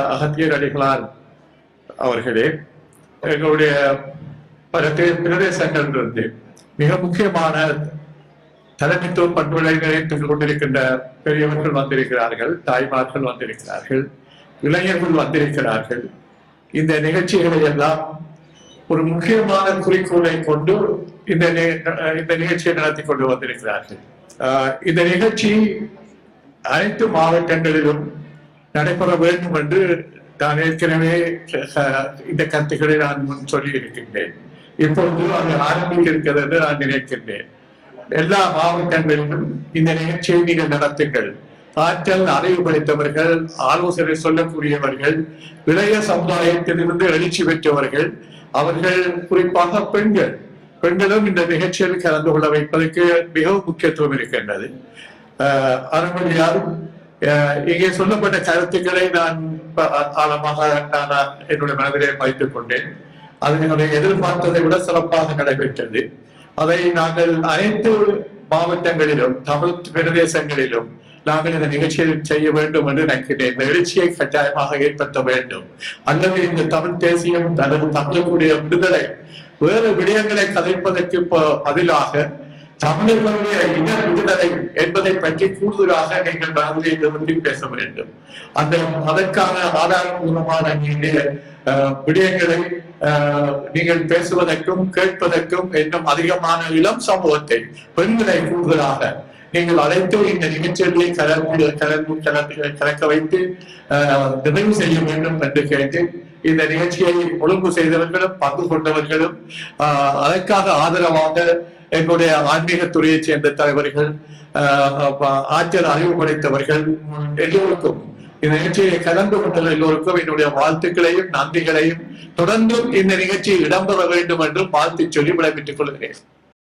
அகத்தியர் அடிகளார் அவர்களே எங்களுடைய பல பிரதே- பிரதேசங்களிலிருந்து மிக முக்கியமான தலைமைத்துவ பண்புகளை கொண்டிருக்கின்ற பெரியவர்கள் வந்திருக்கிறார்கள் தாய்மார்கள் வந்திருக்கிறார்கள் இளைஞர்கள் வந்திருக்கிறார்கள். இந்த நிகழ்ச்சிகளை எல்லாம் ஒரு முக்கியமான குறிக்கோளை கொண்டு இந்த இந்த நிகழ்ச்சியை நடத்தி கொண்டு வந்திருக்கிறார்கள். இந்த நிகழ்ச்சி அனைத்து மாவட்டங்களிலும் நடைபெற வேண்டும் என்று நான் ஏற்கனவே இந்த கருத்துக்களை நான் முன் சொல்லி இருக்கின்றேன் இப்பொழுது அது ஆரம்பிக்க இருக்கிறது என்று நான் நினைக்கின்றேன். எல்லா மாவட்டங்களிலும் இந்த நிகழ்ச்சியை நீங்கள் நடத்துங்கள். ஆற்றல் அறிவு படைத்தவர்கள் ஆலோசனை சொல்லக்கூடியவர்கள் இளைய சமுதாயத்திலிருந்து எழுச்சி பெற்றவர்கள் அவர்கள் குறிப்பாக பெண்கள். பெண்களும் இந்த நிகழ்ச்சியில் கலந்து கொள்ள வைப்பதற்கு மிகவும் முக்கியத்துவம் இருக்கின்றது. ஆஹ் இங்கே சொல்லப்பட்ட கருத்துக்களை நான் ஆழமாக நான் என்னுடைய மனதிலே வைத்துக் கொண்டேன். அது என்னுடைய எதிர்பார்த்ததை விட சிறப்பாக நடைபெற்றது. அதை நாங்கள் அனைத்து மாவட்டங்களிலும் தமிழ் பிரதேசங்களிலும் நாங்கள் இந்த நிகழ்ச்சியை செய்ய வேண்டும் என்று நினைக்கிறேன். இந்த எழுச்சியை கட்டாயமாக ஏற்படுத்த வேண்டும். அல்லது இந்த தமிழ் தேசியம் தனது தமிழக்கூடிய விடுதலை வேறு விடயங்களை கதைப்பதற்கு ப- பதிலாக தமிழர்களுடைய இன விடுதலை என்பதை பற்றி கூடுதலாக நீங்கள் மனதில் இருந்து பேச வேண்டும். அந்த அதற்கான ஆதாரபூர்வமான நீங்க, அஹ், விடயங்களை அஹ், நீங்கள் பேசுவதற்கும் கேட்பதற்கும் இன்னும் அதிகமான இளம் சமூகத்தை பெண்களை கூடுதலாக நீங்கள் அழைத்து இந்த நிகழ்ச்சிகளை கலந்து கலந்து கலந்து கலக்க வைத்து நிறைவு செய்ய வேண்டும் என்று கேட்டு இந்த நிகழ்ச்சியை ஒழுங்கு செய்தவர்களும் பங்கு கொண்டவர்களும் அதற்காக ஆதரவாக எங்களுடைய ஆன்மீக துறையைச் சேர்ந்த தலைவர்கள் ஆஹ், ஆற்றல் அறிவு படைத்தவர்கள் எல்லோருக்கும் இந்த நிகழ்ச்சியை கலந்து கொண்டுள்ள எல்லோருக்கும் என்னுடைய வாழ்த்துக்களையும் நன்றிகளையும் தொடர்ந்தும் இந்த நிகழ்ச்சி இடம்பெற வேண்டும் என்றும் வாழ்த்து சொல்லி விடைபெற்றுக் கொள்கிறேன்.